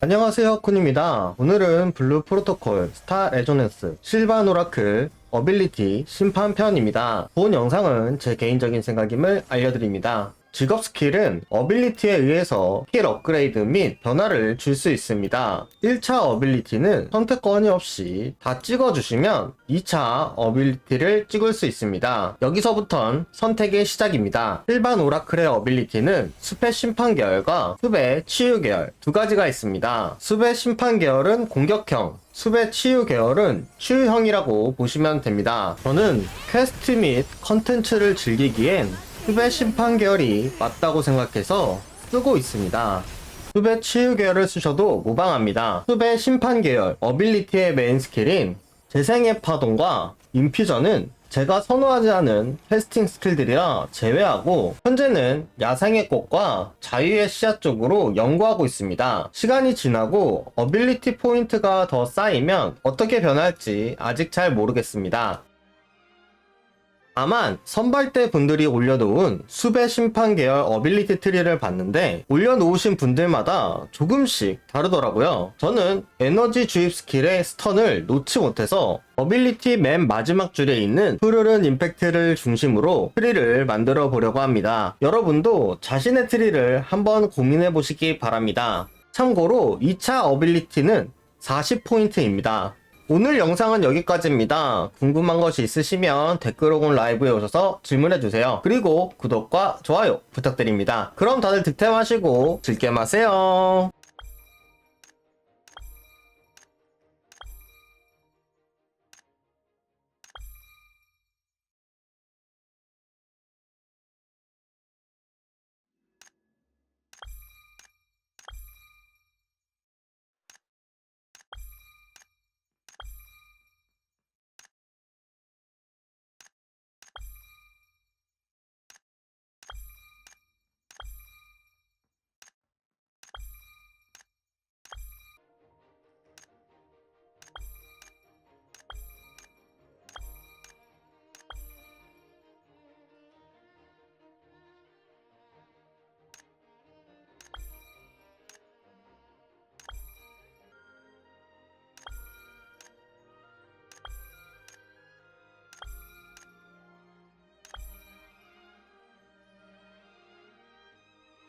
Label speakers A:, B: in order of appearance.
A: 안녕하세요 쿤입니다. 오늘은 블루 프로토콜 스타 레조넌스 실바 노라클 어빌리티 심판 편입니다. 본 영상은 제 개인적인 생각임을 알려드립니다 직업 스킬은 어빌리티에 의해서 스킬 업그레이드 및 변화를 줄 수 있습니다 1차 어빌리티는 선택권이 없이 다 찍어주시면 2차 어빌리티를 찍을 수 있습니다 여기서부턴 선택의 시작입니다 일반 오라클의 어빌리티는 숲의 심판 계열과 숲의 치유 계열 두 가지가 있습니다. 숲의 심판 계열은 공격형, 숲의 치유 계열은 치유형이라고 보시면 됩니다. 저는 퀘스트 및 컨텐츠를 즐기기엔 숲의 심판 계열이 맞다고 생각해서 쓰고 있습니다. 숲의 치유 계열을 쓰셔도 무방합니다. 숲의 심판 계열 어빌리티의 메인 스킬인 재생의 파동과 인퓨전은 제가 선호하지 않은 캐스팅 스킬들이라 제외하고 현재는 야생의 꽃과 자유의 씨앗 쪽으로 연구하고 있습니다. 시간이 지나고 어빌리티 포인트가 더 쌓이면 어떻게 변할지 아직 잘 모르겠습니다. 다만 선발대 분들이 올려놓은 수배 심판 계열 어빌리티 트리를 봤는데 올려놓으신 분들마다 조금씩 다르더라고요. 저는 에너지 주입 스킬의 스턴을 놓지 못해서 어빌리티 맨 마지막 줄에 있는 푸르른 임팩트를 중심으로 트리를 만들어 보려고 합니다. 여러분도 자신의 트리를 한번 고민해 보시기 바랍니다. 참고로 2차 어빌리티는 40포인트입니다. 오늘 영상은 여기까지입니다. 궁금한 것이 있으시면 댓글 혹은 라이브에 오셔서 질문해주세요. 그리고 구독과 좋아요 부탁드립니다. 그럼 다들 득템하시고 즐게 마세요.